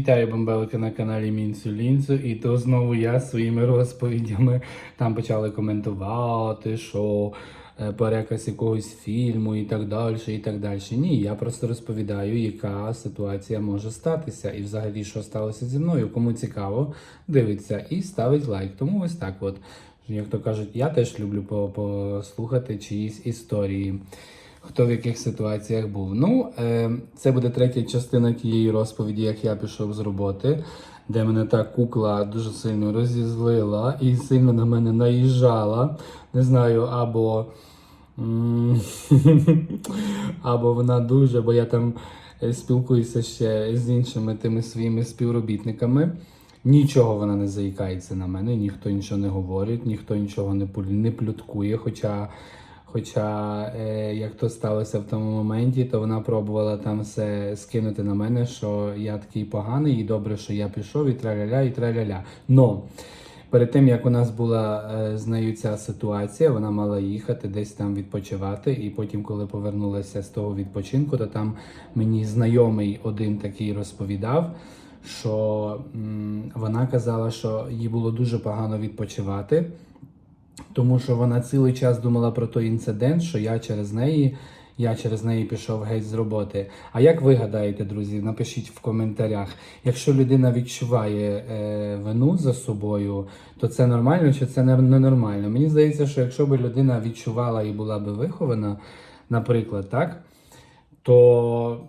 Вітаю бомбелики на каналі Мінцю Лінцю, і то знову я своїми розповідями там почали коментувати, що е, переказ якогось фільму і так далі, і так далі. Ні, я просто розповідаю, яка ситуація може статися, і взагалі, що сталося зі мною. Кому цікаво, дивиться і ставить лайк. Тому ось так от. Як то кажуть, я теж люблю послухати чиїсь історії. Хто в яких ситуаціях був. Ну, е, це буде третя частина тієї розповіді, як я пішов з роботи, де мене та кукла дуже сильно розізлила і сильно на мене наїжджала. Не знаю, або. або вона дуже, бо я там е, спілкуюся ще з іншими тими своїми співробітниками. Нічого вона не заїкається на мене, ніхто нічого не говорить, ніхто нічого не, плюткує. Хоча, хоча е, як то сталося в тому моменті, то вона пробувала там все скинути на мене, що я такий поганий, і добре, що я пішов, і траля-ля, і траля-ля. Но перед тим як у нас була е, з нею ця ситуація, вона мала їхати десь там відпочивати. І потім, коли повернулася з того відпочинку, то там мені знайомий один такий розповідав що м, вона казала, що їй було дуже погано відпочивати, тому що вона цілий час думала про той інцидент, що я через неї. Я через неї пішов геть з роботи. А як ви гадаєте, друзі? Напишіть в коментарях. Якщо людина відчуває е, вину за собою, то це нормально чи це не- ненормально? Мені здається, що якщо б людина відчувала і була б вихована, наприклад, так, то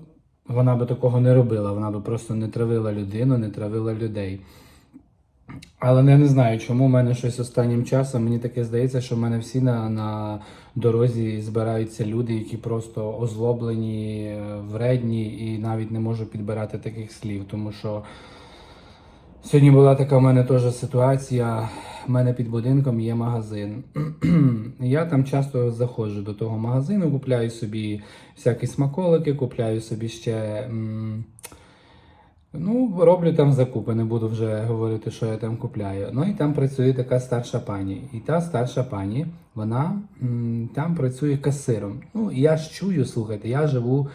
вона би такого не робила. Вона би просто не травила людину, не травила людей. Але я не знаю, чому в мене щось останнім часом. Мені таке здається, що в мене всі на, на дорозі збираються люди, які просто озлоблені, вредні, і навіть не можу підбирати таких слів, тому що. Сьогодні була така в мене теж ситуація. У мене під будинком є магазин. Я там часто заходжу до того магазину, купляю собі всякі смаколики, купляю собі ще. м, Ну, роблю там закупи, не буду вже говорити, що я там купляю. Ну і там працює така старша пані. І та старша пані, вона м, там працює касиром. Ну, я ж чую, слухайте, я живу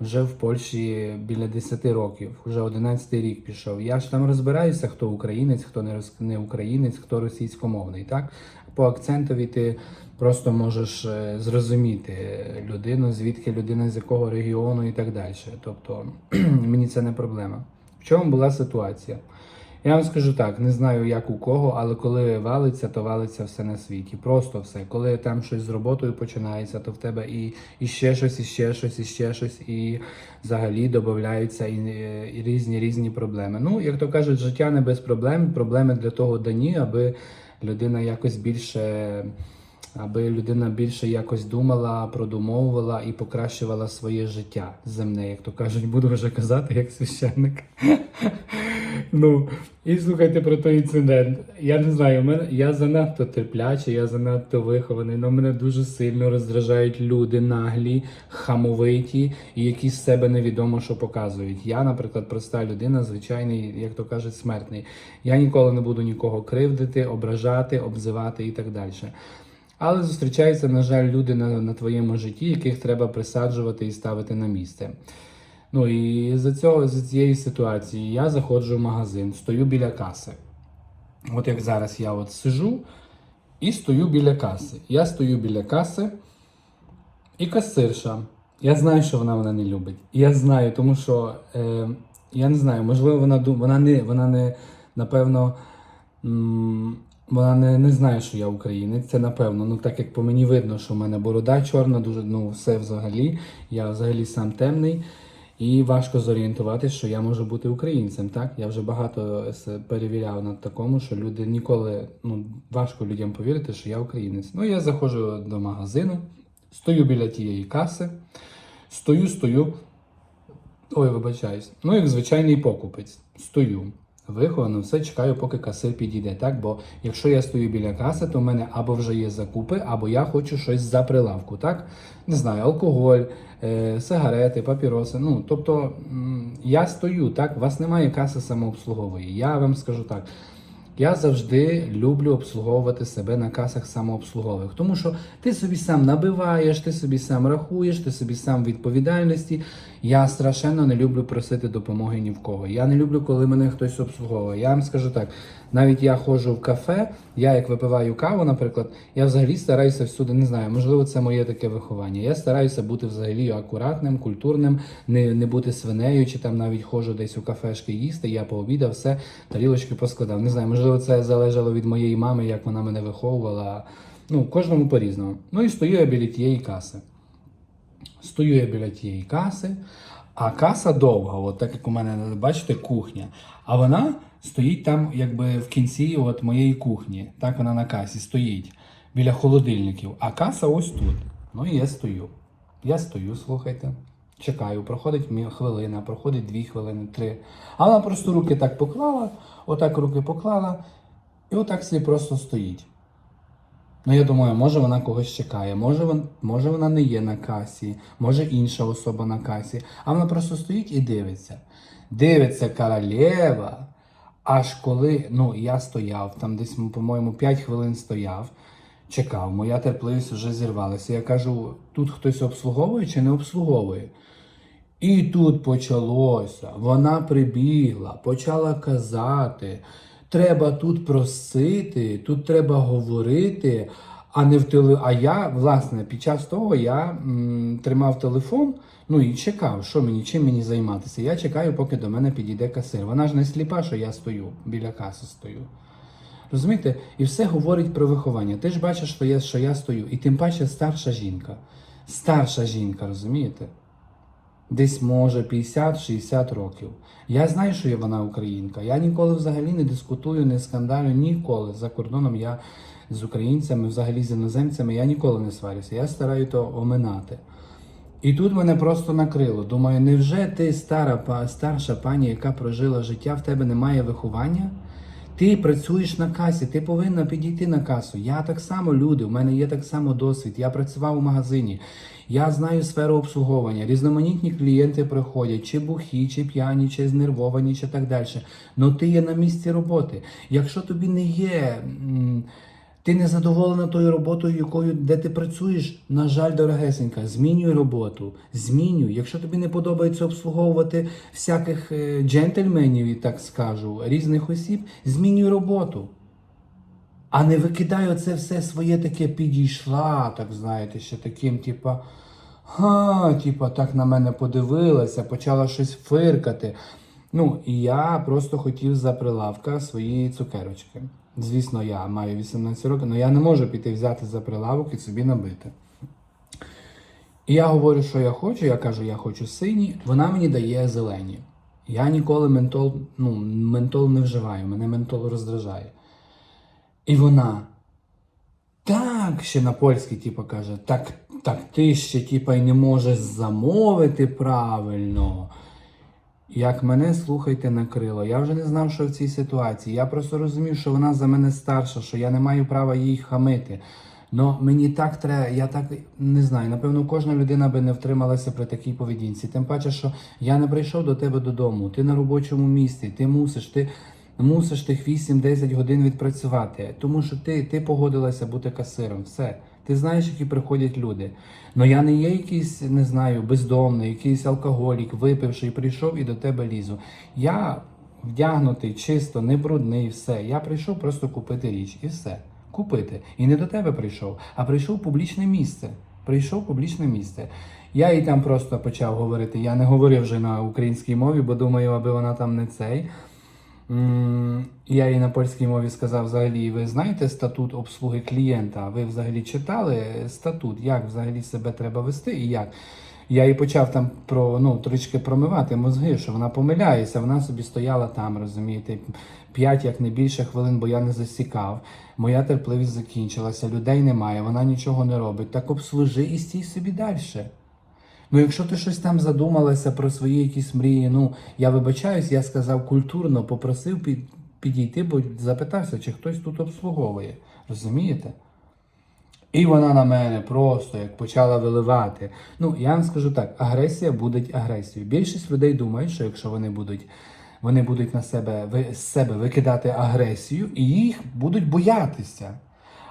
вже в Польщі біля 10 років, вже 11 рік пішов. Я ж там розбираюся, хто українець, хто не, роз... не українець, хто російськомовний. Так? По акцентові ти просто можеш е, зрозуміти людину, звідки людина, з якого регіону і так далі. Тобто мені це не проблема. В чому була ситуація? Я вам скажу так, не знаю як у кого, але коли валиться, то валиться все на світі. Просто все. Коли там щось з роботою починається, то в тебе і, і ще щось, і ще щось, і ще щось, і взагалі додаються і, і різні різні проблеми. Ну, як то кажуть, життя не без проблем. Проблеми для того дані, аби людина якось більше. Аби людина більше якось думала, продумовувала і покращувала своє життя земне, як то кажуть, буду вже казати, як священник. Ну, і слухайте про той інцидент. Я не знаю, мене, я занадто терплячий, я занадто вихований, але мене дуже сильно роздражають люди наглі, хамовиті і які з себе невідомо що показують. Я, наприклад, проста людина, звичайний, як то кажуть, смертний. Я ніколи не буду нікого кривдити, ображати, обзивати і так далі. Але зустрічаються, на жаль, люди на, на твоєму житті, яких треба присаджувати і ставити на місце. Ну і за цього, за цієї ситуації я заходжу в магазин, стою біля каси. От як зараз я от сижу і стою біля каси. Я стою біля каси і касирша. Я знаю, що вона мене не любить. Я знаю, тому що е, я не знаю, можливо, вона вона не, вона не напевно. Вона не, не знає, що я українець, це напевно. Ну так як по мені видно, що в мене борода чорна, дуже ну все взагалі. Я взагалі сам темний. І важко зорієнтуватися, що я можу бути українцем. Так я вже багато перевіряв на такому, що люди ніколи ну важко людям повірити, що я українець. Ну я заходжу до магазину, стою біля тієї каси, стою, стою. Ой, вибачаюсь. Ну, як звичайний покупець. Стою. Виховано, все чекаю, поки касир підійде. Так, бо якщо я стою біля каси, то в мене або вже є закупи, або я хочу щось за прилавку. Так, не знаю, алкоголь, е, сигарети, папіроси. Ну, тобто я стою, так, у вас немає каси самообслугової. Я вам скажу так. Я завжди люблю обслуговувати себе на касах самообслугових, тому що ти собі сам набиваєш, ти собі сам рахуєш, ти собі сам відповідальності. Я страшенно не люблю просити допомоги ні в кого. Я не люблю, коли мене хтось обслуговує. Я вам скажу так: навіть я ходжу в кафе, я як випиваю каву, наприклад, я взагалі стараюся всюди, не знаю, можливо, це моє таке виховання. Я стараюся бути взагалі акуратним, культурним, не, не бути свинею, чи там навіть ходжу десь у кафешки їсти. Я пообідав, все, тарілочки поскладав. Не знаю, можливо, це залежало від моєї мами, як вона мене виховувала. Ну, кожному по-різному. Ну і стою я біля тієї каси. Стою я біля тієї каси, а каса довга, от так як у мене, бачите, кухня. А вона стоїть там, якби в кінці от моєї кухні. Так вона на касі стоїть біля холодильників. А каса ось тут. Ну і я стою. Я стою, слухайте. Чекаю, проходить хвилина, проходить дві хвилини, три. А вона просто руки так поклала, отак руки поклала, і отак собі просто стоїть. Ну, я думаю, може вона когось чекає, може, може вона не є на касі, може інша особа на касі. А вона просто стоїть і дивиться. Дивиться королева. Аж коли ну, я стояв, там десь, по-моєму, 5 хвилин стояв, чекав, моя терпливість вже зірвалася. Я кажу, тут хтось обслуговує чи не обслуговує? І тут почалося. Вона прибігла, почала казати. Треба тут просити, тут треба говорити, а не в теле. А я, власне, під час того я м, тримав телефон, ну і чекав, що мені, чим мені займатися. Я чекаю, поки до мене підійде касир. Вона ж не сліпа, що я стою, біля каси стою. Розумієте? І все говорить про виховання. Ти ж бачиш, що я, що я стою, і тим паче старша жінка. Старша жінка, розумієте? Десь може 50-60 років. Я знаю, що вона українка. Я ніколи взагалі не дискутую, не скандалю, ніколи. За кордоном я з українцями, взагалі з іноземцями, я ніколи не сварюся. Я стараю то оминати. І тут мене просто накрило. Думаю, невже ти стара, старша пані, яка прожила життя, в тебе немає виховання? Ти працюєш на касі, ти повинна підійти на касу. Я так само люди, у мене є так само досвід. Я працював у магазині. Я знаю сферу обслуговування. Різноманітні клієнти приходять, чи бухі, чи п'яні, чи знервовані, чи так далі. Ну ти є на місці роботи. Якщо тобі не є. Ти не задоволена тою роботою, якою де ти працюєш. На жаль, дорогесенька, змінюй роботу. Змінюй. Якщо тобі не подобається обслуговувати всяких е, джентльменів, і так скажу, різних осіб, змінюй роботу. А не викидай оце все своє таке підійшла, так знаєте, ще таким, типа, га, типа, так на мене подивилася, почала щось фиркати. Ну, і я просто хотів за прилавка свої цукерочки. Звісно, я маю 18 років, але я не можу піти взяти за прилавок і собі набити. І я говорю, що я хочу, я кажу, я хочу сині, вона мені дає зелені. Я ніколи ментол, ну, ментол не вживаю, мене ментол роздражає. І вона. Так, ще на польській, типу, каже, так, так ти ще, типу, й не можеш замовити правильно. Як мене, слухайте, накрило. Я вже не знав, що в цій ситуації. Я просто розумів, що вона за мене старша, що я не маю права їй хамити. Но мені так треба, я так не знаю. Напевно, кожна людина би не втрималася при такій поведінці. Тим паче, що я не прийшов до тебе додому, ти на робочому місці, ти мусиш, ти мусиш тих 8-10 годин відпрацювати, тому що ти, ти погодилася бути касиром. Все. Ти знаєш, які приходять люди. Ну я не є якийсь, не знаю, бездомний, якийсь алкоголік, випивший, прийшов і до тебе лізу. Я вдягнутий, чисто, не брудний, все. Я прийшов просто купити річ і все. Купити. І не до тебе прийшов, а прийшов в публічне місце. Прийшов в публічне місце. Я їй там просто почав говорити. Я не говорив вже на українській мові, бо думаю, аби вона там не цей. Я їй на польській мові сказав взагалі, ви знаєте статут обслуги клієнта? Ви взагалі читали статут, як взагалі себе треба вести і як? Я їй почав там про ну трішки промивати мозги, що вона помиляється. Вона собі стояла там, розумієте, п'ять, як не більше хвилин, бо я не засікав. Моя терпливість закінчилася, людей немає, вона нічого не робить. Так обслужи і стій собі далі. Ну, якщо ти щось там задумалася про свої якісь мрії, ну я вибачаюсь, я сказав культурно, попросив під, підійти, бо запитався, чи хтось тут обслуговує. Розумієте? І вона на мене просто як почала виливати. Ну, я вам скажу так: агресія буде агресією. Більшість людей думають, що якщо вони будуть, вони будуть на себе з себе викидати агресію, і їх будуть боятися.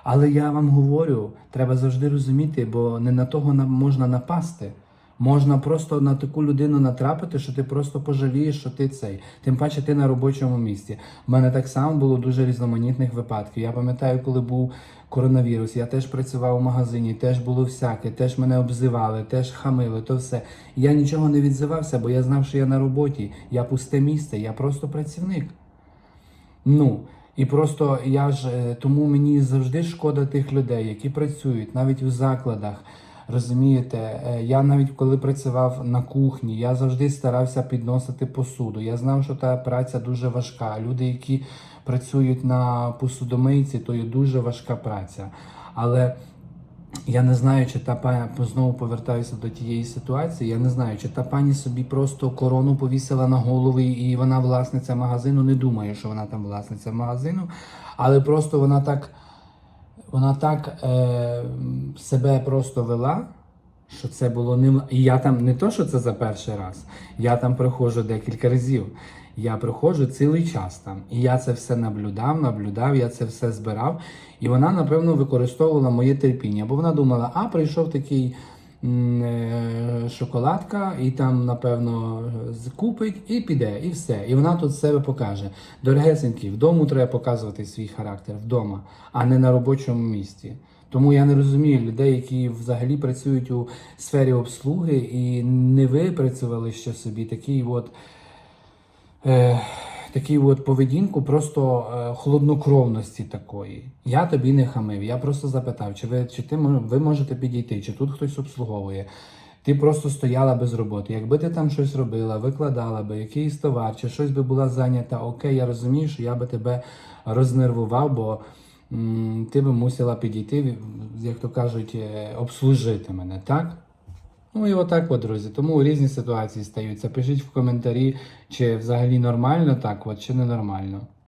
Але я вам говорю, треба завжди розуміти, бо не на того можна напасти. Можна просто на таку людину натрапити, що ти просто пожалієш, що ти цей. Тим паче ти на робочому місці. У мене так само було дуже різноманітних випадків. Я пам'ятаю, коли був коронавірус, я теж працював у магазині, теж було всяке, теж мене обзивали, теж хамили, то все. Я нічого не відзивався, бо я знав, що я на роботі, я пусте місце, я просто працівник. Ну, і просто я ж е, тому мені завжди шкода тих людей, які працюють навіть у закладах. Розумієте, Е, я навіть коли працював на кухні, я завжди старався підносити посуду. Я знав, що та праця дуже важка. Люди, які працюють на посудомийці, то є дуже важка праця. Але я не знаю, чи та пані знову повертаюся до тієї ситуації. Я не знаю, чи та пані собі просто корону повісила на голову і вона власниця магазину. Не думаю, що вона там власниця магазину, але просто вона так, вона так е, себе просто вела. Що це було не і я там не то, що це за перший раз. Я там приходжу декілька разів. Я приходжу цілий час там. І я це все наблюдав, наблюдав, я це все збирав. І вона, напевно, використовувала моє терпіння, бо вона думала, а прийшов такий шоколадка, і там, напевно, закупить і піде, і все. І вона тут себе покаже. Дорогесенькі, вдома треба показувати свій характер вдома, а не на робочому місці. Тому я не розумію людей, які взагалі працюють у сфері обслуги і не випрацювали ще собі такий от е, такі от поведінку просто е, холоднокровності такої. Я тобі не хамив. Я просто запитав, чи ви чи ти ви можете підійти, чи тут хтось обслуговує. Ти просто стояла без роботи. Якби ти там щось робила, викладала би якийсь товар, чи щось би була зайнята, окей, я розумію, що я би тебе рознервував, бо м, ти би мусила підійти, як то кажуть, е, обслужити мене, так? Ну і отак, от, друзі. Тому різні ситуації стаються. Пишіть в коментарі, чи взагалі нормально так, от, чи ненормально.